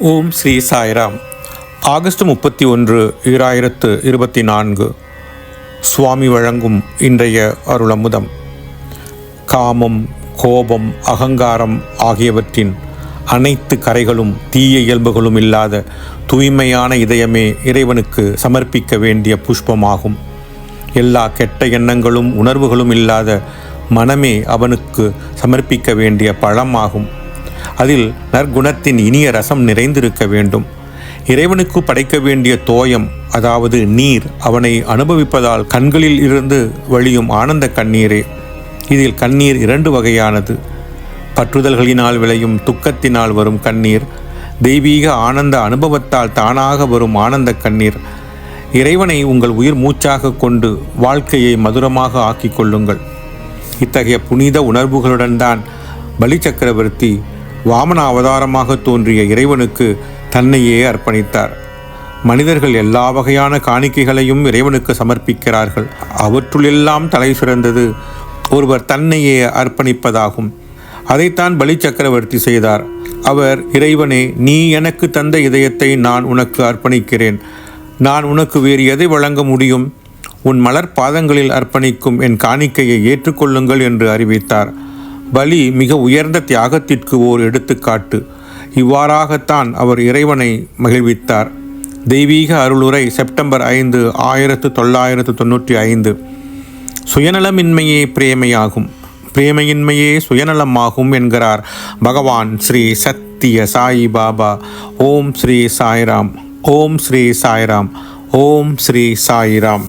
ஓம் Sri Sairam. August முப்பத்தி ஒன்று ஈராயிரத்து இருபத்தி நான்கு சுவாமி வழங்கும் இன்றைய அருளமுதம். காமம் கோபம் அகங்காரம் ஆகியவற்றின் அனைத்து கரைகளும் தீய இயல்புகளும் இல்லாத தூய்மையான இதயமே இறைவனுக்கு சமர்ப்பிக்க வேண்டிய புஷ்பமாகும். எல்லா கெட்ட எண்ணங்களும் உணர்வுகளும் இல்லாத மனமே அவனுக்கு சமர்ப்பிக்க வேண்டிய பழமாகும். அதில் நற்குணத்தின் இனிய ரசம் நிறைந்திருக்க வேண்டும். இறைவனுக்கு படைக்க வேண்டிய தோயம் அதாவது நீர் அவனை அனுபவிப்பதால் கண்களில் இருந்து வழியும் ஆனந்த கண்ணீரே. இதில் கண்ணீர் இரண்டு வகையானது. பற்றுதல்களினால் விளையும் துக்கத்தினால் வரும் கண்ணீர் தெய்வீக ஆனந்த அனுபவத்தால் தானாக வரும் ஆனந்த கண்ணீர். இறைவனை உங்கள் உயிர் மூச்சாக கொண்டு வாழ்க்கையை மதுரமாக ஆக்கிக் கொள்ளுங்கள். இத்தகைய புனித உணர்வுகளுடன் தான் பலி சக்கரவர்த்தி வாமன அவதாரமாக தோன்றிய இறைவனுக்கு தன்னையே அர்ப்பணித்தார். மனிதர்கள் எல்லா வகையான காணிக்கைகளையும் இறைவனுக்கு சமர்ப்பிக்கிறார்கள். அவற்றுளெல்லாம் தலை சிறந்தது ஒருவர் தன்னையே அர்ப்பணிப்பதாகும். அதைத்தான் பலி சக்கரவர்த்தி செய்தார். அவர் இறைவனே நீ எனக்கு தந்த இதயத்தை நான் உனக்கு அர்ப்பணிக்கிறேன். நான் உனக்கு வேறு எதை வழங்க முடியும்? உன் மலர் பாதங்களில் அர்ப்பணிக்கும் என் காணிக்கையை ஏற்றுக்கொள்ளுங்கள் என்று அறிவித்தார். பலி மிக உயர்ந்த தியாகத்திற்கு ஓர் எடுத்துக்காட்டு. இவ்வாறாகத்தான் அவர் இறைவனை மகிழ்வித்தார். தெய்வீக அருளுரை செப்டம்பர் ஐந்து ஆயிரத்து தொள்ளாயிரத்து தொண்ணூற்றி ஐந்து. சுயநலமின்மையே பிரேமையாகும். பிரேமையின்மையே சுயநலமாகும் என்கிறார் பகவான் ஸ்ரீ சத்திய சாயி பாபா. ஓம் ஸ்ரீ சாய்ராம். ஓம் ஸ்ரீ சாய்ராம். ஓம் ஸ்ரீ சாய்ராம்.